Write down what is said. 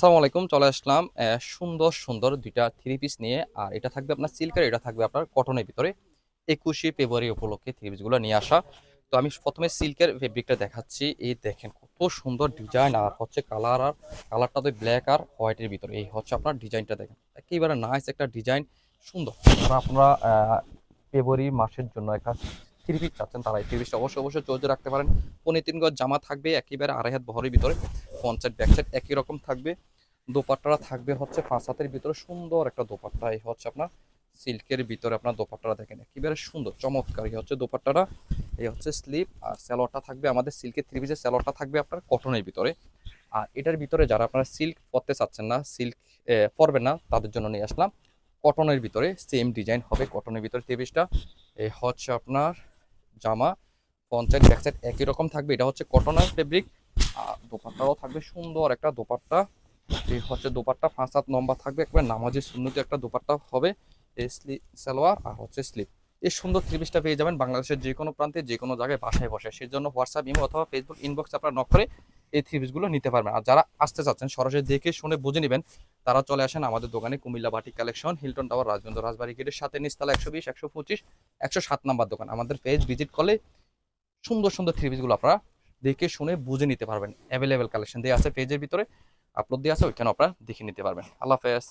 আসসালামু আলাইকুম, চলে আসলাম সুন্দর সুন্দর দুইটা থ্রি পিস নিয়ে। আর এটা থাকবে আপনার সিল্কের এটা থাকবে আপনার কটনের ভিতরে। একুশে ফেব্রুয়ারি উপলক্ষে থ্রি পিসগুলো নিয়ে আসা। তো আমি প্রথমে সিল্কের ফেব্রিকটা দেখাচ্ছি। এই দেখেন কত সুন্দর ডিজাইন আর হচ্ছে কালার আর কালারটা তো ব্ল্যাক আর হোয়াইটের ভিতরে। এই হচ্ছে আপনার ডিজাইনটা দেখেন। একেবারে নাইস একটা ডিজাইন সুন্দর। যারা আপনারা ফেব্রুয়ারি মাসের জন্য একটা থ্রি পিস চাচ্ছেন, তারা এই থ্রি পিসটা অবশ্যই অবশ্যই চর্যা রাখতে পারেন। পনেরো তিন গজ জামা থাকবে, একেবারে আড়াই হাত বহরের ভিতরে। পঞ্চায়েত ব্যাক সাইড একই রকম থাকবে। দোপাট্টাটা থাকবে হচ্ছে পাঁচ হাতের ভিতরে, সুন্দর একটা দোপাট্টা। এই হচ্ছে আপনার সিল্কের ভিতরে আপনার দোপাট্টাটা দেখেন, একেবারে সুন্দর, চমৎকার। এই হচ্ছে দোপাট্টাটা, এই হচ্ছে স্লিপ, আর স্যালোয়ারটা থাকবে আমাদের সিল্কের থ্রি পিসের স্যালোয়ারটা থাকবে আপনার কটনের ভিতরে। আর এটার ভিতরে যারা আপনারা সিল্ক পরতে চাচ্ছেন না সিল্ক পরবেন না, তাদের জন্য নিয়ে আসলাম কটনের ভিতরে। সেম ডিজাইন হবে কটনের ভিতরে থ্রি পিসটা এই হচ্ছে আপনার জামা পঞ্চায়েত ব্যাক সাইড একই রকম থাকবে। এটা হচ্ছে কটনের ফেব্রিক আর দোপাট্টাও থাকবে সুন্দর একটা দোপাট্টা। এই হচ্ছে দোপাট্টা পাঁচ সাত লম্বা থাকবে, একবার নামাজের শূন্যতে একটা দোপাট্টা হবে এই সালোয়ার আর হচ্ছে স্লিপ। এই সুন্দর থ্রি পিসটা পেয়ে যাবেন বাংলাদেশের যে কোনো প্রান্তে, যে কোনো জায়গায় বাসায় বসে। সেই জন্য হোয়াটসঅ্যাপ ইমো অথবা ফেসবুক ইনবক্স আপনারা নক করে এই থ্রি পিসগুলো নিতে পারবেন। আর যারা আসতে চাচ্ছেন, সরাসরি দেখে শুনে বুঝে নেবেন, তারা চলে আসেন আমাদের দোকানে Comilla batik collection Hilton tower Rajbandh Rajbari গেটের সাথে নিস্তালা একশো বিশ, একশো পঁচিশ, একশো সাত নাম্বার দোকান। আমাদের পেজ ভিজিট করলে সুন্দর সুন্দর থ্রিপিসগুলো আপনারা দেখে শুনে বুঝে নিতে পারবেন। অ্যাভেলেবেল কালেকশন দিয়ে আছে পেজের ভিতরে। আপলোড দেওয়া আছে ওইখানে আপনারা দেখে নিতে পারবেন। আল্লাহ হাফেজ।